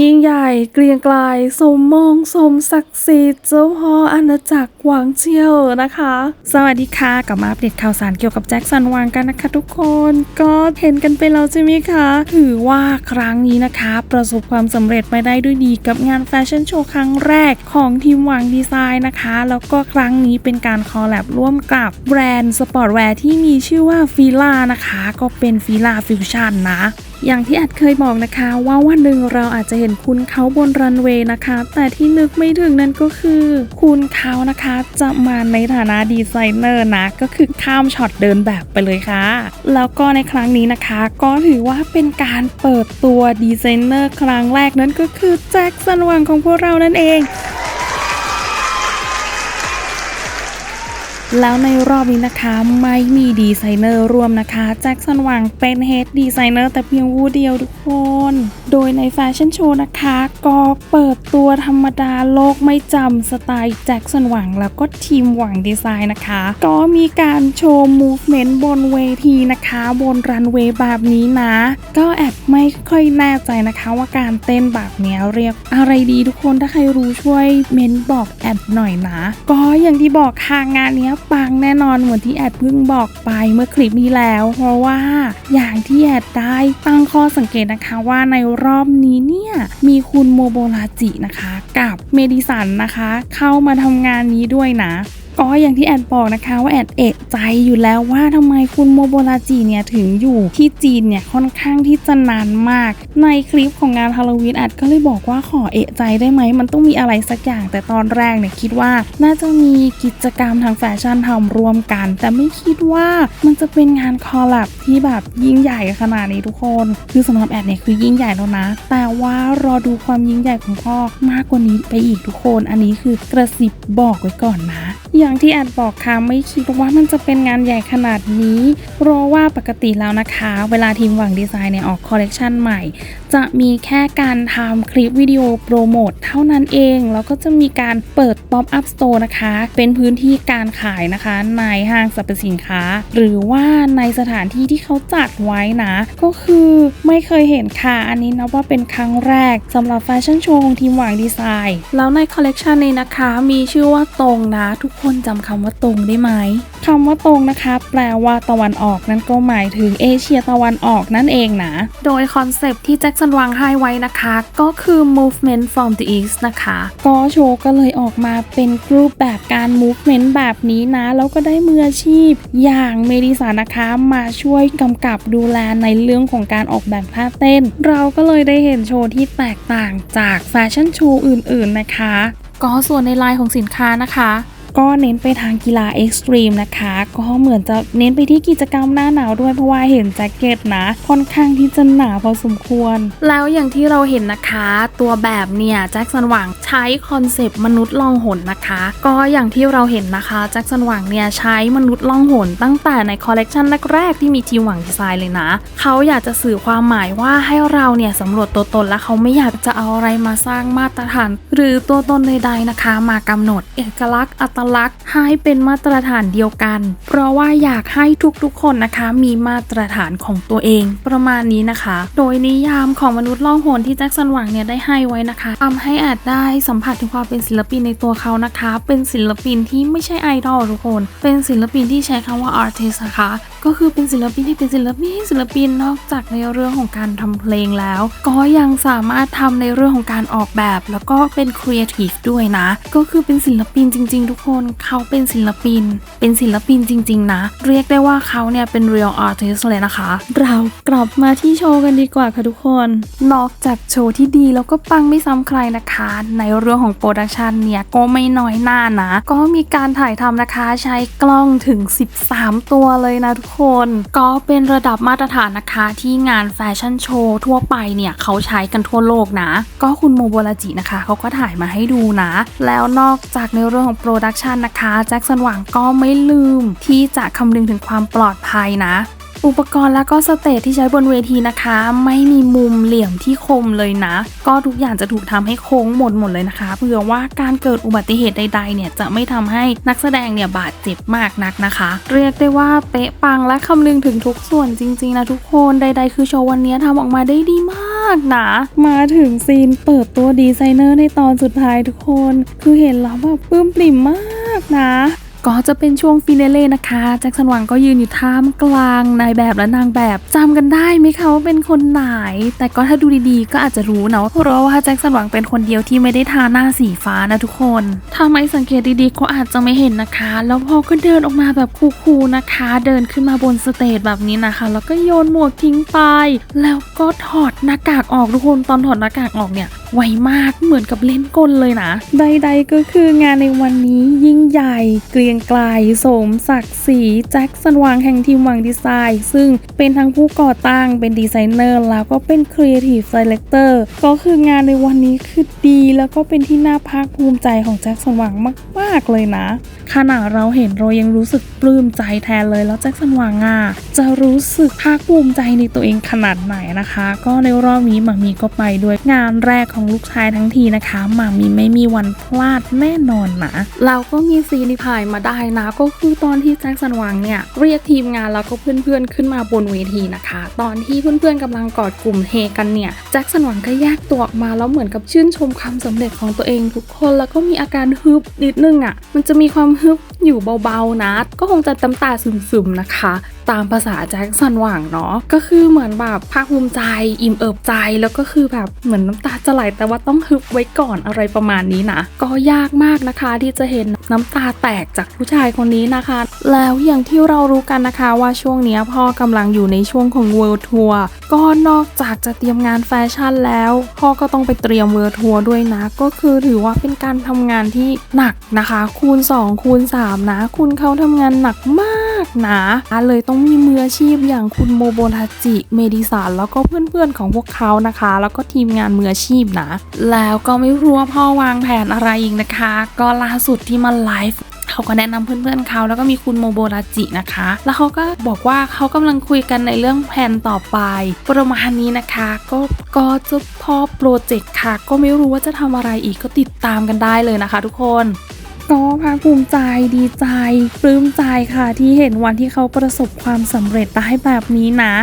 ยิ่งใหญ่เกรียงไกลสมมงสมศักดิ์สิทธิ์เจ้าพ่ออาณาจักรหวางเจียวนะคะ สวัสดีค่ะกลับมาอัปเดตข่าวสารเกี่ยวกับแจ็คสันหวางกันนะคะทุกคนก็เห็นกันไปแล้วใช่ไหมคะ ถือว่าครั้งนี้นะคะ ประสบความสำเร็จไปได้ด้วยดีกับงานแฟชั่นโชว์ครั้งแรกของทีมหวางดีไซน์นะคะ แล้วก็ครั้งนี้เป็นการคอลแลบร่วมกับแบรนด์สปอร์ตแวร์ที่มีชื่อว่าฟิล่านะคะ ก็เป็นฟิล่าฟิวชั่นนะอย่างที่อัดเคยบอกนะคะว่าวันหนึ่งเราอาจจะเห็นคุณุณเขาบนรันเวย์นะคะ แต่ที่นึกไม่ถึงนั่นก็คือ คุณเขานะคะจะมาในฐานะดีไซเนอร์นะ ก็คือข้ามช็อตเดินแบบไปเลยค่ะ แล้วก็ในครั้งนี้นะคะ ก็ถือว่าเป็นการเปิดตัวดีไซเนอร์ครั้งแรกนั่นก็คือแจ็คสันหวังของพวกเรานั่นเอง แล้วในรอบนี้นะคะไม่มีดีไซเนอร์ร่วมนะคะแจ็คสันหวังเป็นเฮดดีไซเนอร์แต่เพียงผู้เดียวทุกคน โดยในแฟชั่นโชว์นะคะ ก็เปิดตัวธรรมดาโลกไม่จำสไตล์แจ็คสันหวังแล้วก็ทีมหวังดีไซน์นะคะ ก็มีการโชว์มูฟเมนต์บนเวทีนะคะ บนรันเวย์แบบนี้นะ ก็แอบไม่ค่อยแน่ใจนะคะว่าการเต้นแบบนี้เรียกอะไรดีทุกคนถ้าใครรู้ช่วยเม้นบอกแอดหน่อยนะ ก็อย่างที่บอกค่ะงานเนี้ยปังแน่นอนเหมือนที่แอดเพิ่งบอกไปเมื่อคลิปนี้แล้ว เพราะว่าอย่างที่แอดได้ตั้งข้อสังเกตนะคะว่าในรอบนี้เนี่ยมีคุณโมโบราจินะคะ กับเมดิสันนะคะ เข้ามาทำงานนี้ด้วยนะ ก็อย่างที่แอดบอกนะคะว่าแอดเอะใจอยู่แล้วว่าทำไมคุณโมโบราจิเนี่ยถึงอยู่ที่จีนเนี่ยค่อนข้างที่จะนานมาก ในคลิปของงานฮาโลวีนแอดก็เลยบอกว่าขอเอะใจได้ไหม มันต้องมีอะไรสักอย่างแต่ตอนแรกเนี่ยคิดว่า น่าจะมีกิจกรรมทางแฟชั่นทำรวมกัน แต่ไม่คิดว่ามันจะเป็นงานคอลแลบที่แบบยิ่งใหญ่ขนาดนี้ทุกคน คือสำหรับแอดเนี่ยคือยิ่งใหญ่แล้วนะ แต่ว่ารอดูความยิ่งใหญ่ของพ่อมากกว่านี้ไปอีกทุกคน อันนี้คือกระซิบบอกไว้ก่อนนะอย่างที่แอดบอกค่ะไม่คิดว่ามันจะเป็นงานใหญ่ขนาดนี้เพราะว่าปกติแล้วนะคะ เวลาทีมหวังดีไซน์เนี่ยออกคอลเลกชันใหม่ จะมีแค่การทำคลิปวิดีโอโปรโมทเท่านั้นเอง แล้วก็จะมีการเปิด Pop Up Store นะคะ เป็นพื้นที่การขายนะคะ ในห้างสรรพสินค้า หรือว่าในสถานที่ที่เขาจัดไว้นะ ก็คือไม่เคยเห็นค่ะ อันนี้นับว่าเป็นครั้งแรกสำหรับแฟชั่นโชว์ของทีมหวังดีไซน์แล้วในคอลเลกชันนี้นะคะ มีชื่อว่าตรงนะทุกคนจำคำว่าตรงได้ไหมคำว่าตรงนะคะ แปลว่าตะวันออกนั่นก็หมายถึงเอเชียตะวันออกนั่นเองนะ โดยคอนเซปต์ที่แจ็คสันวางให้ไว้นะคะ ก็คือ movement from the east นะคะ ก็โชว์ก็เลยออกมาเป็นรูปแบบการ movement แบบนี้นะ แล้วก็ได้มืออาชีพ อย่างเมดิสานะคะมาช่วยกำกับดูแลในเรื่องของการออกแบบท่าเต้น เราก็เลยได้เห็นโชว์ที่แตกต่างจากแฟชั่นโชว์อื่นๆนะคะ ก็ส่วนในไลน์ของสินค้านะคะ ก็เน้นไปทางกีฬาเอ็กซ์ตรีมนะคะ ก็เหมือนจะเน้นไปที่กิจกรรมหน้าหนาวด้วยเพราะว่าเห็นแจ็คเก็ตนะ ค่อนข้างที่จะหนาพอสมควร แล้วอย่างที่เราเห็นนะคะ ตัวแบบเนี่ยแจ็คสันหวังใช้คอนเซปต์มนุษย์ล่องหนนะคะ ก็อย่างที่เราเห็นนะคะแจ็คสันหวังเนี่ยใช้มนุษย์ล่องหนตั้งแต่ในคอลเลกชันแรกๆที่มีทีมหวังดีไซน์เลยนะ เขาอยากจะสื่อความหมายว่าให้เราเนี่ยสำรวจตัวตนและเขาไม่อยากจะเอาอะไรมาสร้างมาตรฐาน หรือตัวตนใดๆนะคะ มากำหนดเอกลักษณ์อัตลักษณ์ให้เป็นมาตรฐานเดียวกัน เพราะว่าอยากให้ทุกๆคนนะคะ มีมาตรฐานของตัวเองประมาณนี้นะคะ โดยนิยามของมนุษย์ล่องหนที่แจ็คสันหวังเนี่ยได้ให้ไว้นะคะทำให้อาจได้สัมผัสถึงความเป็นศิลปินในตัวเขานะคะ เป็นศิลปินที่ไม่ใช่ไอดอลทุกคน เป็นศิลปินที่ใช้คำว่า artist นะคะ ก็คือเป็นศิลปินที่เป็นศิลปินศิลปินนอกจากในเรื่องของการทำเพลงแล้ว ก็ยังสามารถทำในเรื่องของการออกแบบ แล้วก็เป็นครีเอทีฟด้วยนะ ก็คือเป็นศิลปินจริง ๆ ทุกคนเขาเป็นศิลปิน เป็นศิลปินจริง ๆ นะ เรียกได้ว่าเขาเนี่ยเป็น real artist เลยนะคะ เรากลับมาที่โชว์กันดีกว่าค่ะทุกคน นอกจากโชว์ที่ดีแล้วก็ปังไม่ซ้ำใครนะคะ ในเรื่องของโปรดักชันเนี่ยก็ไม่น้อยหน้านะ ก็มีการถ่ายทำนะคะใช้กล้องถึง 13 ตัวเลยนะทุกคน ก็เป็นระดับมาตรฐานนะคะที่งานแฟชั่นโชว์ทั่วไปเนี่ยเขาใช้กันทั่วโลกนะ ก็คุณโมโบราจินะคะเขาก็ถ่ายมาให้ดูนะ แล้วนอกจากในเรื่องของโปรดักชันนะคะแจ็คสันหวังก็ไม่ลืมที่จะคำนึงถึงความปลอดภัยนะ อุปกรณ์แล้วก็สเตจที่ใช้บนเวทีนะคะ ไม่มีมุมเหลี่ยมที่คมเลยนะ ก็ทุกอย่างจะถูกทำให้โค้งหมดหมดเลยนะคะ เผื่อว่าการเกิดอุบัติเหตุใดๆเนี่ยจะไม่ทำให้นักแสดงเนี่ยบาดเจ็บมากนักนะคะ เรียกได้ว่าเป๊ะปังและคำนึงถึงทุกส่วนจริงๆนะทุกคนใด ๆ คือโชว์วันนี้ทำออกมาได้ดีมาก นะ มาถึงซีนเปิดตัวดีไซเนอร์ในตอนสุดท้ายทุกคน คือเห็นแล้วแบบปลื้มปริ่มมากนะ ก็จะเป็นช่วงฟินาเล่นะคะแจ็คสันหวังก็ยืนอยู่ท่ามกลางนายแบบและนางแบบจำกันได้ไหมคะว่าเป็นคนไหน แต่ก็ถ้าดูดีๆ ก็อาจจะรู้เนาะเพราะว่าแจ็คสันหวังเป็นคนเดียวที่ไม่ได้ทาหน้าสีฟ้านะทุกคนถ้าไม่สังเกตดีๆก็อาจจะไม่เห็นนะคะ แล้วพอก็เดินออกมาแบบคูลๆนะคะ เดินขึ้นมาบนสเตจแบบนี้นะคะ แล้วก็โยนหมวกทิ้งไป แล้วก็ถอดหน้ากากออกทุกคนตอนถอดหน้ากากออกเนี่ย ไวมากเหมือนกับเล่นกลเลยนะ ใด ๆ ก็คืองานในวันนี้ยิ่งใหญ่ เกรียงไกลสมศักดิ์ศรีแจ็คสันวังแห่งทีมวังดีไซน์ ซึ่งเป็นทั้งผู้ก่อตั้งเป็นดีไซเนอร์แล้วก็เป็นครีเอทีฟไดเรคเตอร์ก็คืองานในวันนี้คือดีแล้วก็เป็นที่น่าภาคภูมิใจของแจ็คสันวังมาก ๆ เลยนะขณะเราเห็นเรายังรู้สึกปลื้มใจแทนเลยแล้วแจ็คสันวังอะจะรู้สึกภาคภูมิใจในตัวเองขนาดไหนนะคะ ก็ในรอบนี้มามีก็ไปด้วยงานแรกของลูกชายทั้งทีนะคะหมามีไม่มีวันพลาดแน่นอนนะเราก็มีซีนที่ผ่านมาได้นะ ก็คือตอนที่แจ็คสันหวังเนี่ยเรียกทีมงานแล้วก็เพื่อนๆขึ้นมาบนเวทีนะคะ ตอนที่เพื่อนๆกำลังกอดกลุ่มเฮกันเนี่ยแจ็คสันหวังก็แยกตัวออกมาแล้วเหมือนกับชื่นชมความสำเร็จของตัวเองทุกคน แล้วก็มีอาการฮึบนิดนึงอะมันจะมีความฮึบ อยู่เบาๆนะ ก็คงจะน้ำตาซึมๆนะคะ ตามภาษาแจ็คสันหวังเนาะก็คือเหมือนแบบภาคภูมิใจ อิ่มเอิบใจแล้วก็คือแบบเหมือนน้ำตาจะไหลแต่ว่าต้องฮึบไว้ก่อนอะไรประมาณนี้นะก็ยากมากนะคะที่จะเห็นน้ำตาแตกจากผู้ชายคนนี้นะคะ แล้วอย่างที่เรารู้กันนะคะว่าช่วงนี้พ่อกำลังอยู่ในช่วงของ World Tour ก็นอกจากจะเตรียมงานแฟชั่นแล้ว พ่อก็ต้องไปเตรียม World Tour ด้วยนะ ก็คือถือว่าเป็นการทำงานที่หนักนะคะ คูณ 2 คูณ 3 นะ คุณเขาทำงานหนักมากนะเลยต้องมีมืออาชีพอย่างคุณโมโบทาจิ เมดิสานแล้วก็เพื่อนๆของพวกเขานะคะ แล้วก็ทีมงานมืออาชีพนะ แล้วก็ไม่รู้ว่าพ่อวางแผนอะไรอีกนะคะ ก็ล่าสุดที่มาไลฟ์ เขาก็แนะนำเพื่อนๆเขาแล้วก็มีคุณโมโบราจินะคะ แล้วเขาก็บอกว่าเขากำลังคุยกันในเรื่องแผนต่อไป ประมาณนี้นะคะ ก็ก็จะพอโปรเจกต์ค่ะ ก็ไม่รู้ว่าจะทำอะไรอีกก็ติดตามกันได้เลยนะคะ ทุกคนก็ภาคภูมิใจดีใจปลื้มใจค่ะที่เห็นวันที่เขาประสบความสำเร็จได้แบบนี้นะ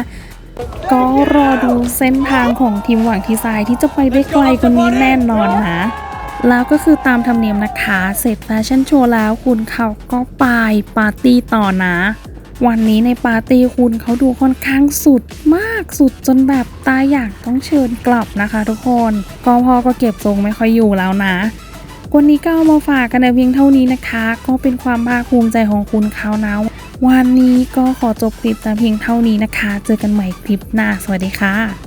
ก็รอดูเส้นทางของทีมหวังทีไซน์ที่จะไปได้ไกลกว่านี้แน่นอนนะ แล้วก็คือตามธรรมเนียมนะคะ เสร็จแฟชั่นโชว์แล้วคุณเขาก็ไปปาร์ตี้ต่อนะ วันนี้ในปาร์ตี้คุณเขาดูค่อนข้างสุดมากสุดจนแบบตาอยากต้องเชิญกลับนะคะทุกคนก็พ่อก็เก็บทรงไม่ค่อยอยู่แล้วนะวันนี้ก็เอามาฝากกันในเพียงเท่านี้นะคะ ก็เป็นความภาคภูมิใจของคุณเขานะวันนี้ก็ขอจบคลิปแต่เพียงเท่านี้นะคะ เจอกันใหม่คลิปหน้า สวัสดีค่ะ